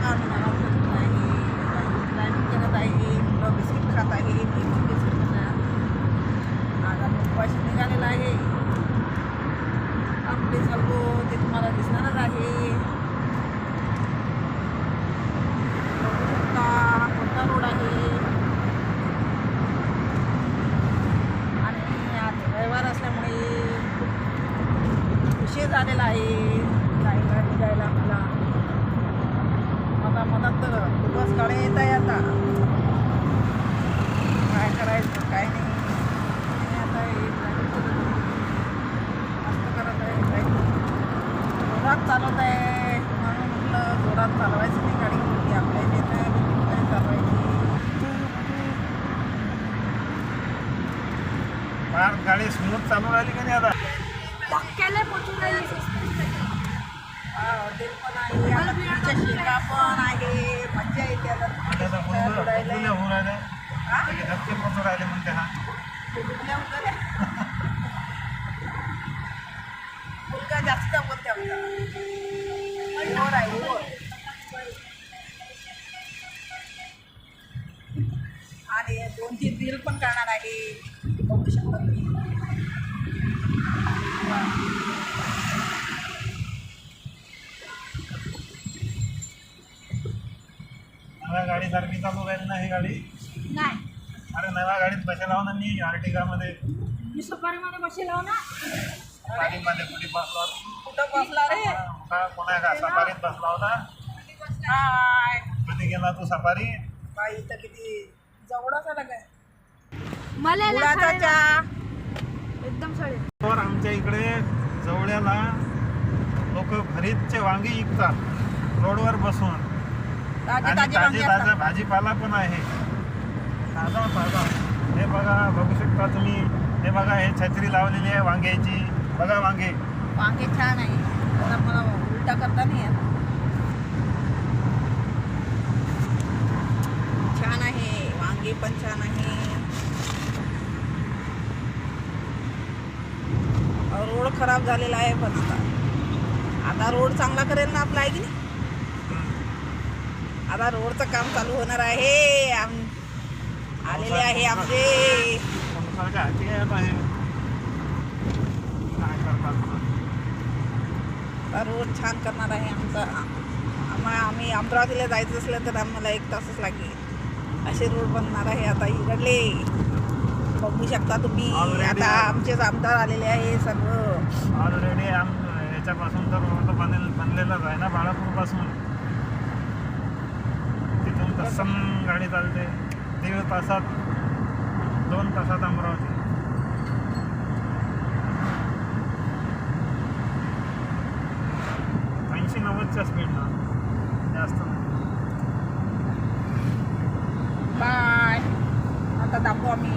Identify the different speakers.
Speaker 1: काम आराम करत आहे ड्रायव्हिंग करत आहे मुलं बिस्किट खात आहे मी पण बिस्किट खाणार आज आम्ही निघालेला आहे आपले सर्व ते तुम्हाला दिसणारच आहे बघू शकता कोणता रोड आहे आणि आज रविवार असल्यामुळे खूप उशीर झालेला आहे जायला निघायला मला मला मनात तर खूपच काळे येत आहे आता काय करायचं काय नाही आता हे आहे. मस्त करत आहे driving. जोरात चालवत आहे म्हणून म्हटलं जोरात चालवायचं नाही गाडी की आपल्या इथे नाही चालवायची
Speaker 2: फार गाडी स्मूथ चालू राहिली का नाही आता
Speaker 3: धक्क्याला पोचून राहिली
Speaker 1: हा, पण आहे पण आहे मज्जा येते आता.
Speaker 2: मुलं होऊन राहिले
Speaker 1: हा?
Speaker 2: सगळे धक्के पोचू राहिले म्हणते हा
Speaker 1: मुलगा वगैरे. मुलगा जास्त बोलते आमचा ओर आहे ओर आणि दोन तीन रील पण करणार आहे बघू शकता तुम्ही
Speaker 2: नव्या गाडी सारखी चालू राहील ना ही गाडी.
Speaker 3: नाही.
Speaker 2: अरे नव्या गाडीत बसेल ना मी आर्टिकामध्ये
Speaker 3: मी सफारीमध्ये बसेल ना.
Speaker 2: गाडीमध्ये कुठे बसला
Speaker 1: कुठं बसला रे?
Speaker 2: का कोणा का सफारीत बसला होता कधी गेला तू सफारी?
Speaker 1: बाई तर किती जवळच आला काय?
Speaker 3: मला
Speaker 1: गुळाचा चहा.
Speaker 3: एकदम
Speaker 2: तर आमच्या इकडे जवळ्याला लोक भरीतचे वांगी विकतात. रोडवर बसून.
Speaker 1: ताजे
Speaker 2: आणि
Speaker 1: ताजे
Speaker 2: ताजे
Speaker 1: वांगे
Speaker 2: ताजा
Speaker 1: असतात.
Speaker 2: भाजीपाला पण आहे. ताजा ताजा हे बघा बघू शकता तुम्ही. हे बघा हे छत्री लावलेली आहे वांग्याची. बघा वांगे.
Speaker 1: वांगे छान आहे. मला उलटा करता नाही येत. छान आहे. वांगे पण छान आहे. रोड खराब झालेला आहे पण आता. आता रोड चांगला करेल ना आपला आहे की नाही? आता रोडचं काम चालू होणार आहे. आम आलेले आहे आमचे. रोड छान करणार आहे आमचा. आम्हा आम्ही अमरावतीला जायचं असलं तर आम्हाला एक तासच लागेल. असे रोड बनणार आहे आता इकडले. बघू शकता तुम्ही. आता. आमचेच आमदार आलेले आहे सर्व.
Speaker 2: ऑलरेडी याच्यापासून तर रोड बनल बनलेलाच आहे ना बाळापूरपासून? सम गाडी चालते. दीड तासात दोन तासात अमरावती. ऐंशी नव्वदच्या स्पीडनं जास्त
Speaker 1: बाय. आता दाखवू आम्ही.